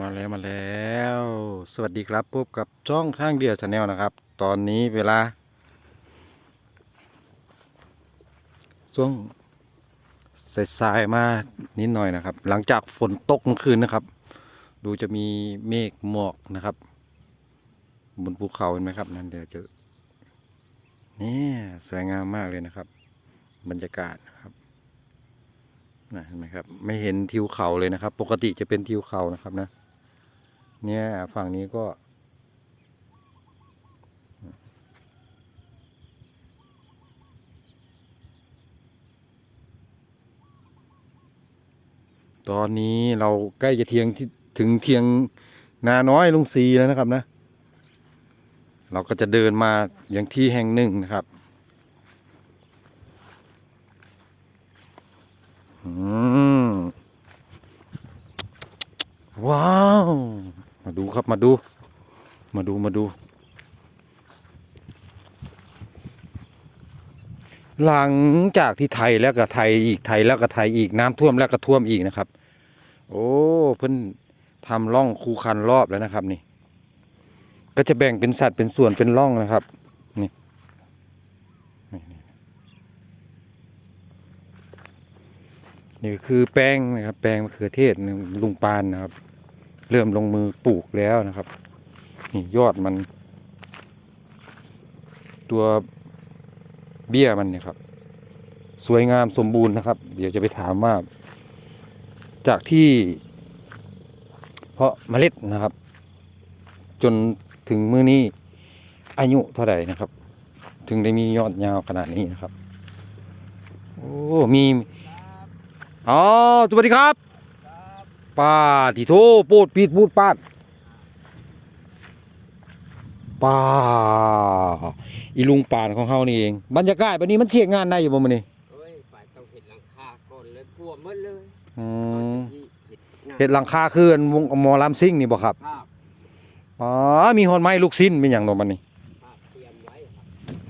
มาแล้วมาแล้ว สวัสดีครับพบกับจ้องข้างเดียวชาแนลนะครับ ตอนนี้เวลาช่วงสายๆมานิดหน่อยนะครับ หลังจากฝนตกเมื่อคืนนะครับ ดูจะมีเมฆหมอกนะครับ บนภูเขาเห็นไหมครับ นั่นเดี๋ยวจอนี่สวยงามมากเลยนะครับ บรรยากาศนะครับนะเห็นไหมครับ ไม่เห็นทิวเขาเลยนะครับ ปกติจะเป็นทิวเขานะครับนะ เนี่ยฝั่งนี้ก็ ตอนนี้เราใกล้จะเทียงที่ถึงเทียงนาน้อยลุงซีแล้วนะครับนะ เราก็จะเดินมาอย่างที่แห่งหนึ่งนะครับอืมว้าว มาดูครับมาดู มาดูมาดูหลังจากที่ไทยแล้วก็ไทยอีกไทยแล้วก็ไทยอีกน้ำท่วมแล้วก็ท่วมอีกนะครับ โอ้เพิ่นทำร่องคูคันรอบแล้วนะครับนี่ ก็จะแบ่งเป็นสัตว์เป็นส่วนเป็นร่องนะครับนี่นี่นี่นี่คือแป้งนะครับ แป้งมะเขือเทศลุงปานนะครับ เริ่มลงมือปลูกแล้วนะครับ นี่ยอดมัน ตัวเบี้ยมันเนี่ยครับ สวยงามสมบูรณ์นะครับ เดี๋ยวจะไปถามว่า จากที่ เพาะเมล็ดนะครับ จนถึงมือนี้อายุเท่าไหร่นะครับ ถึงได้มียอดยาวขนาดนี้นะครับ โอ้ มี อ๋อ สวัสดีครับ ป้าที่โทโปดปีดพูดปาดป้าอีลุงป่านของเฮานี่เองบรรยากาศวันนี้มันเชียงงานได้อยู่บ่มื้อนี้เฮ้ยฝ่ายต้องเห็นหลังคาก่อนเลยกลัวหมดเลยอืมที่เห็นเฮ็ดหลังคาคืออันวงหมอลำซิ่งนี่บ่ครับภาพอ๋อมีฮอนไม้ลูกสิ้นเป็นหยังเนาะบัดนี้ภาพเตรียมไว้ครับ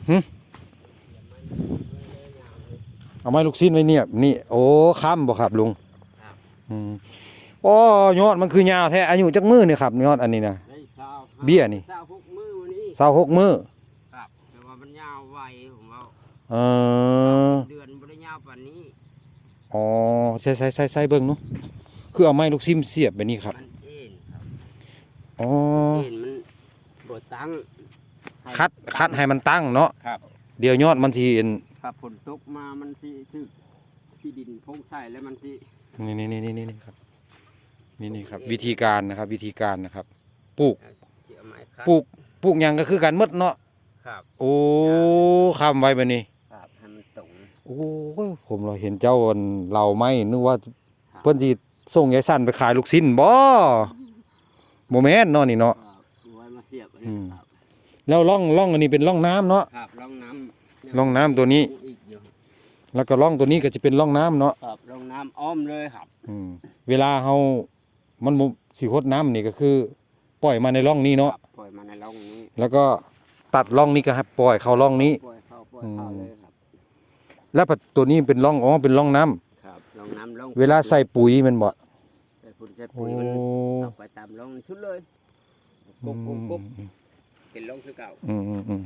หึเตรียมไว้เลยยาวเลยเอาไม้ลูกสิ้นไว้เนี่ยนี่โอ้ค้ำบ่ครับลุงครับอืม โอ้ยอดมันคือยาวแท้อายุจักมื้อนี่ครับยอดอันนี้นะได้เช้าเบี้ยนี่เช้าหกมื้อวันนี้26มื้อครับแต่ว่ามันยาวไวผมว่าเออเดือนบ่ได้ยาวปานนี้อ๋อใส่ใส่ใส่ใส่เบิ่งเนาะคือเอาไม้ลูกซิมเสียบแบบนี้ครับมันเอ็นครับอ๋อเอ็นมันบ่ตั้งให้คัดคัดให้มันตั้งเนาะครับ เดี๋ยวยอดมันสิเอ็นถ้าฝนตกมามันสิถึกที่ดินพงใส่แล้วมันสินี่นี่นี่นี่นี่ครับ นี่นี่ครับ วิธีการนะครับ วิธีการนะครับปลูกสิเอาไม้คัดปลูกปลูกหยังก็คือกันหมดเนาะครับโอ้คำไว้แบบนี้ ครับให้มันตรงโอ้ยผมเราเห็นเจ้าอันเราไม่นึกว่าเพิ่นสิส่งยายสั้นไปขายลูกชิ้นบ่โมแมนเนาะนี่เนาะ ครับเอาไว้มาเสียบอันอืนี้มครับแล้วร่องร่องอันนี้เป็นร่องน้ำเนาะ ครับร่องน้ำร่องน้ำตัวนี้ อีกอยู่แล้วก็ร่องตัวนี้ก็จะเป็นร่องน้ำเนาะครับร่องน้ำอ้อมเลยครับ อืมเวลาเฮา มันบ่สิหดน้ำนี่ก็คือ ปล่อยมาในร่องนี้เนาะ ครับปล่อยมาในร่องนี้แล้วก็ตัดร่องนี้ก็ให้ปล่อยเข้าร่องนี้ ปล่อยเข้าปล่อยเข้าอืมเลยครับ แล้วปัดตัวนี้เป็นร่องอ๋อเป็นร่องน้ำครับร่องน้ำร่องเวลาใส่ปุ๋ยแมันบ่ใส่ฝุ่นใส่โอ้ปุ๋ยมันเข้าไปตามร่องชุดเลยอืกุ๊บกุ๊บกุ๊บมเป็นร่องคือเก่าอืมอืมอืม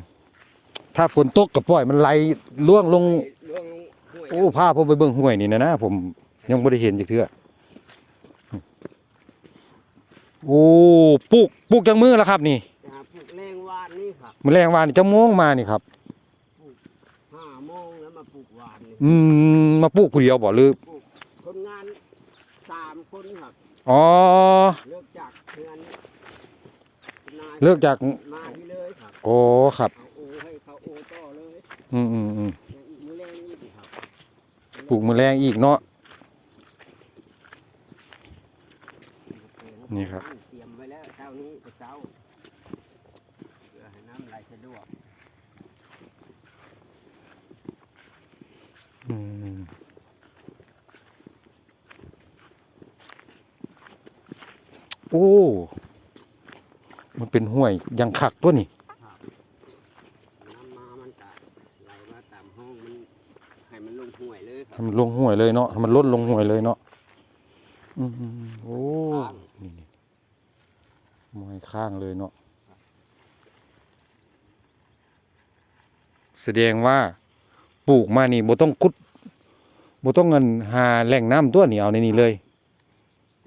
ถ้าฝนตกก็ปล่อยมันไหลล่วงลง ร่วงลงห้วยโอ้พาผมไปเบิ่งห้วยนี่นะนะผมยังบ่ได้เห็นจักเทื่อ โอ้ปลูกปลูกจังมือแล้วครับ นี่ครับปลูกแรงวานนี่ครับมื้อแรงวานนี่จังโมงมานี่ครับ ห้าโมงแล้วมาปลูกวานนี่อืมมาปลูกผู้เดียวบ่หรือคนงานสามคนครับ อ๋อ เลิกจากงานนายเลิกจากมาที่เลยครับโอ้ครับ เอาโอให้เขาโอต่อเลยอืมอืมอืมยังอีกมือแรงอีกครับปลูกมื้อแรงอีกเนาะ นี่ครับ เตรียมไว้แล้วเช้านี้แต่เช้าเพื่อให้น้ำไหลสะดวก อืมโอ้ มันเป็นห้วยยังคักตัวนี่น้ำมามันก็ไหลมาตามห้องมันให้มันลงห้วยเลยครัให้มันลงห้วยเลยเนาะให้มันลดลงห้วยเลยเนาะอืมๆๆโอ้ นี่ไม่ข้างเลยเนาะ แสดงว่าปลูกมานี่บ่ต้องกุดบ่ต้องเงินหาแหล่งน้ำตัวนี่เอาในนี้เลยเตรี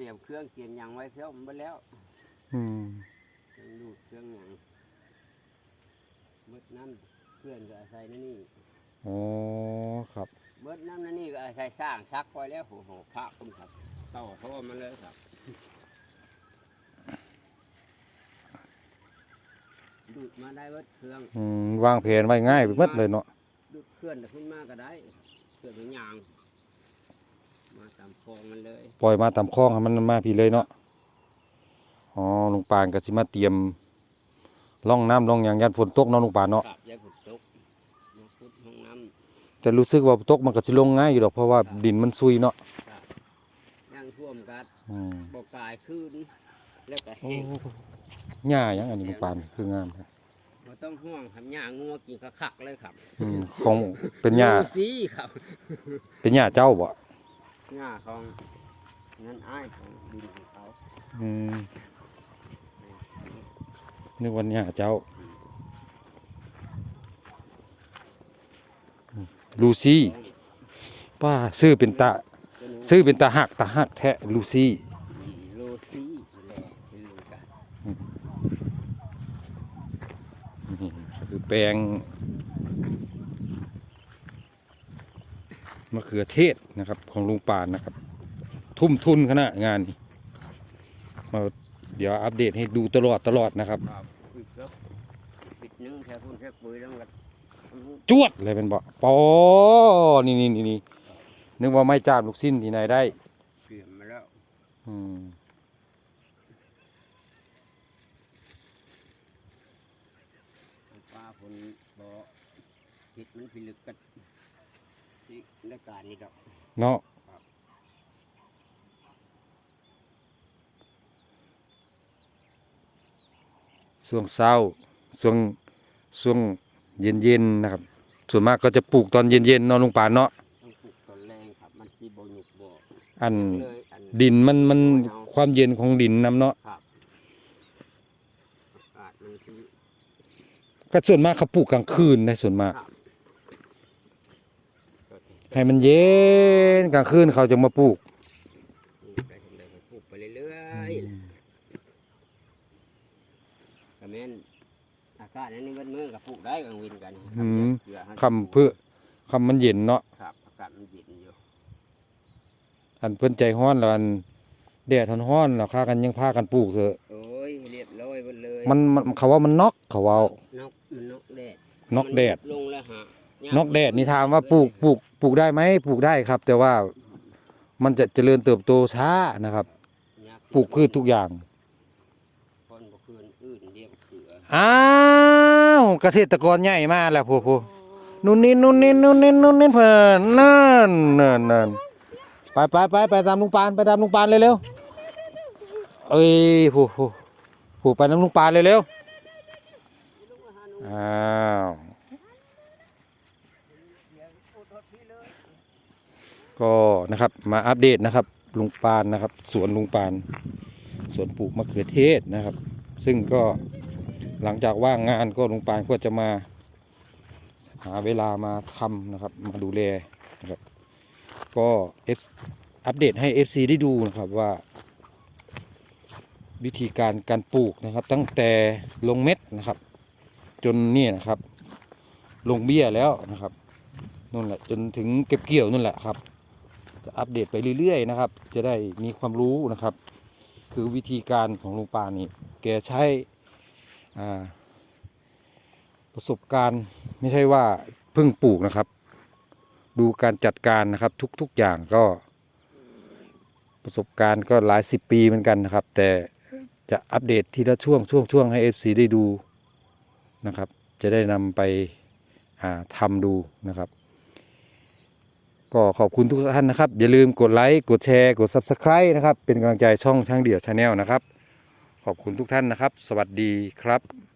ยมเครื่องเตรียมหยังไว้เพี้ยวมันไปแล้วอืมเครื่องดูดเครื่องหยังเบิดน้ำเพื่อนก็อาศัยนั่นนี่อ๋อครับ เบิดน้ำนั่นนี่ก็อาศัยสร้างซักไว้แล้วโอ้โหพระคุณครับเต่าโทษมันเลยครับดูดมาได้เบิดเครื่องอืมวางแผนไว้ง่ายไปหมดเลยเนาะดูดเคลื่อนแต่พุ่นมากก็ได้เคลื่อนเป็นยางมา ตามคลองมันเลยปล่อยมาตามคลองให้มันมาพี่เลยเนาะอ๋อลุงปานก็สิมาเตรียมร่องน้ำร่องหยางยันฝนตกเนาะลุงปานเนาะ กลับยายผุดตกมาพุดห้องน้แต่รู้สึกว่าตกมันก็สิลงง่ายอยู่ดอกเพราะว่าดินมันซุยเนาะำย่างท่วมกัดอืมบกกายขึ้น แล้วก็โอ้แห้งหญ้าหยังอันนี้ลุงปานคืองามแท้บ่ต้องห่วงครับหญ้างัวกินคักๆเลยครับอืมของเป็นหญ้าดูสีครับเป็นหญ้าเจ้าบ่ หญ้าของนั่นอ้ายของดินของเขาอืมนึกว่าหญ้าเจ้าอืมลูซี่ป้าซื้อเป็นตาตัวนี้ซื้อเป็นตาหักตาหักแท้ลูซี่โลซีแหละคือกันนี่คือแปลง มะเขือเทศนะครับของลุงปานนะครับ ทุ่มทุนขนาดงานนี้มาเดี๋ยวอัปเดตให้ดูตลอดตลอดนะครับครับปิดแล้วปิดนึงแค่พุ่นแค่ปุ๋ยแล้วก็จวดเลยเป็นบอกปอนี่นี่นี่นี่นึกว่าไม่จามลูกสิ้นที่ไหนได้เปลี่ยนมาแล้วอืมปลาผลบ่อผิดมันพิลึกกันนี่ ในการนี้ดอกเนาะช่วงเช้าช่วงช่วงเย็นเย็นๆนะครับ ส่วนมากก็จะปลูกตอนเย็นเย็นๆเนาะลุงป่านเนาะต้องปลูกตอนแรงครับมันที่บ่หยุกบ่อันเลยอันดินมันมันความเย็นของดินนำเนาะครับอากาศมันที่ก็ส่วนมากเขาปลูกกลางคืนในส่วนมากครับก็จะ ให้มันเย็นกลางคืนเขาจะมาปลูกปลูกไปทำไดก็ปลูกไปเรื่อยๆก็แม่นอากาศนั้นนี่เบิดมือก็ปลูกได้กลางวินกันอืมเพื่อให้คำเพื่อคำมันเย็นเนาะครับอากาศมันเย็นอยู่อันเพิ่นใจฮ้อนแล้วอันแดดฮ้อนๆแล้วข้ากันยังพากันปลูกเถอะโอ้ยเรียบร้อยหมดเลยมันมันเขาว่ามันน็อกเขาว่านกมันนกแดดน็อกแดดมันลงแล้วฮะนอกแดดนี่ถามว่าปลูกปลูก ปลูกได้ไหมปลูกได้ครับ แต่ว่ามันจะเจริญเติบโตช้านะครับ ปลูกพืชทุกอย่างคนบ่คืนอื่นเรียกเขืออ้าวเกษตรกรใหญ่มากแล้วพูพูนู่นนี่นู่นนี่นู่นนี่นู่นนี่เพิ่อนนั่นนั่นนั่นไปไปไปไปตามลุงปานไปตามลุงปานเร็วๆเอ้ยพูพูพูไปตามลุงปานเร็วๆอ้าว ก็นะครับมาอัปเดตนะครับลุงปานนะครับ สวนลุงปาน สวนปลูกมะเขือเทศนะครับ ซึ่งก็หลังจากว่างงานก็ลุงปานก็จะมาหาเวลามาทำนะครับ มาดูแลนะครับก็ F อัปเดตให้ FC ได้ดูนะครับว่า วิธีการการปลูกนะครับ ตั้งแต่ลงเม็ดนะครับ จนนี่นะครับ ลงเบี้ยแล้วนะครับนั่นแหละจนถึงเก็บเกี่ยวนั่นแหละครับ อัปเดตไปเรื่อยๆนะครับ จะได้มีความรู้นะครับ คือวิธีการของลุงปานนี่แกใช้ประสบการณ์ไม่ใช่ว่าเพิ่งปลูกนะครับ ดูการจัดการนะครับทุกๆอย่างก็ ประสบการณ์ก็หลายสิบปีเหมือนกันนะครับ แต่จะอัปเดตทีละช่วงช่วงช่วงให้ FC ได้ดูนะครับ จะได้นำไปทำดูนะครับ ก็ขอบคุณทุกท่านนะครับ อย่าลืมกดไลค์กดแชร์กด Subscribe นะครับ เป็นกำลังใจช่องช่างเดี่ยวชาแนลนะครับ ขอบคุณทุกท่านนะครับ สวัสดีครับ